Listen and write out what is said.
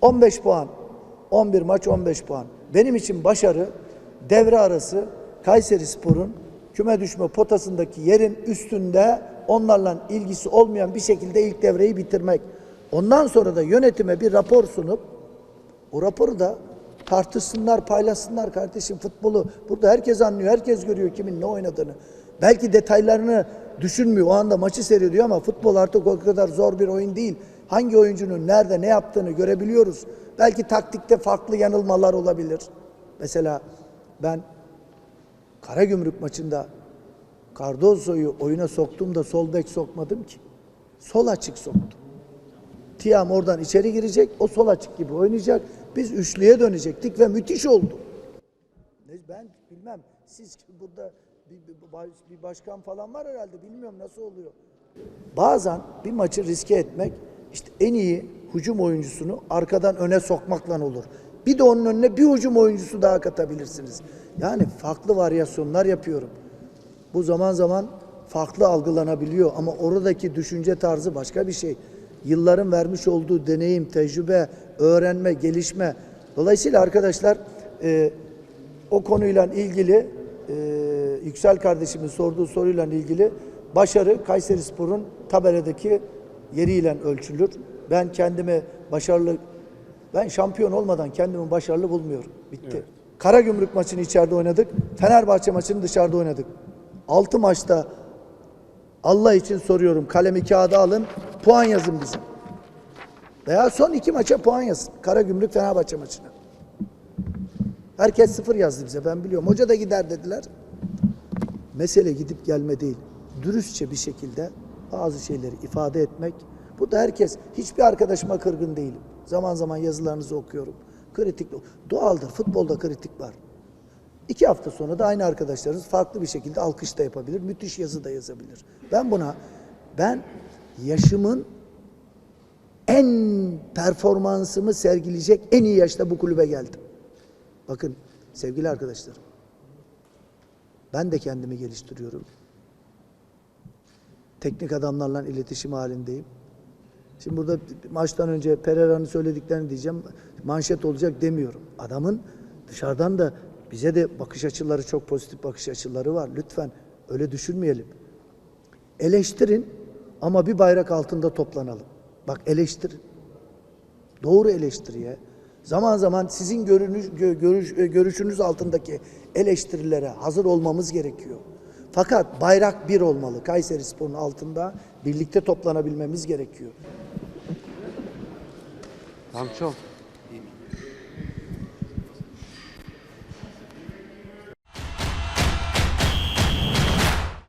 15 puan. 11 maç 15 puan. Benim için başarı devre arası Kayseri Spor'un küme düşme potasındaki yerin üstünde onlarla ilgisi olmayan bir şekilde ilk devreyi bitirmek. Ondan sonra da yönetime bir rapor sunup o raporu da tartışsınlar, paylaşsınlar kardeşim futbolu. Burada herkes anlıyor, herkes görüyor kimin ne oynadığını. Belki detaylarını düşünmüyor. O anda maçı seyrediyor ama futbol artık o kadar zor bir oyun değil. Hangi oyuncunun nerede ne yaptığını görebiliyoruz. Belki taktikte farklı yanılmalar olabilir. Mesela ben Karagümrük maçında Cardozo'yu oyuna soktum da sol bek sokmadım ki. Sol açık soktum. Tiam oradan içeri girecek, o sol açık gibi oynayacak. Biz üçlüye dönecektik ve müthiş oldu. Ben bilmem, siz burada bir, bir başkan falan var herhalde, bilmiyorum nasıl oluyor. Bazen bir maçı riske etmek, işte en iyi hücum oyuncusunu arkadan öne sokmakla olur. Bir de onun önüne bir hücum oyuncusu daha katabilirsiniz. Yani farklı varyasyonlar yapıyorum. Bu zaman zaman farklı algılanabiliyor ama oradaki düşünce tarzı başka bir şey. Yılların vermiş olduğu deneyim, tecrübe, öğrenme, gelişme. Dolayısıyla arkadaşlar e, o konuyla ilgili e, Yüksel kardeşimin sorduğu soruyla ilgili başarı Kayseri Spor'un tabeladaki yeriyle ölçülür. Ben kendimi başarılı ben şampiyon olmadan kendimi başarılı bulmuyorum. Bitti. Karagümrük maçını içeride oynadık. Fenerbahçe maçını dışarıda oynadık. 6 maçta Allah için soruyorum kalemi kağıda alın puan yazın bize. Veya son iki maça puan yazın. Karagümrük Fenerbahçe maçına. Herkes sıfır yazdı bize ben biliyorum. Hoca da gider dediler. Mesele gidip gelme değil. Dürüstçe bir şekilde bazı şeyleri ifade etmek. Bu da herkes, hiçbir arkadaşıma kırgın değilim. Zaman zaman yazılarınızı okuyorum. Kritik, doğaldır. Futbolda kritik var. İki hafta sonra da aynı arkadaşlarınız farklı bir şekilde alkış da yapabilir. Müthiş yazı da yazabilir. Ben buna, ben yaşımın en performansımı sergileyecek en iyi yaşta bu kulübe geldim. Bakın sevgili arkadaşlarım. Ben de kendimi geliştiriyorum. Teknik adamlarla iletişim halindeyim. Şimdi burada maçtan önce Pereira'nın söylediklerini diyeceğim. Manşet olacak demiyorum. Adamın dışarıdan da bize de bakış açıları çok pozitif bakış açıları var. Lütfen öyle düşünmeyelim. Eleştirin ama bir bayrak altında toplanalım. Bak eleştirin. Doğru eleştiriye. Zaman zaman sizin görünüş, gö- görüş, e, görüşünüz altındaki eleştirilere hazır olmamız gerekiyor. Fakat bayrak bir olmalı. Kayseri Spor'un altında birlikte toplanabilmemiz gerekiyor. Tamam çok.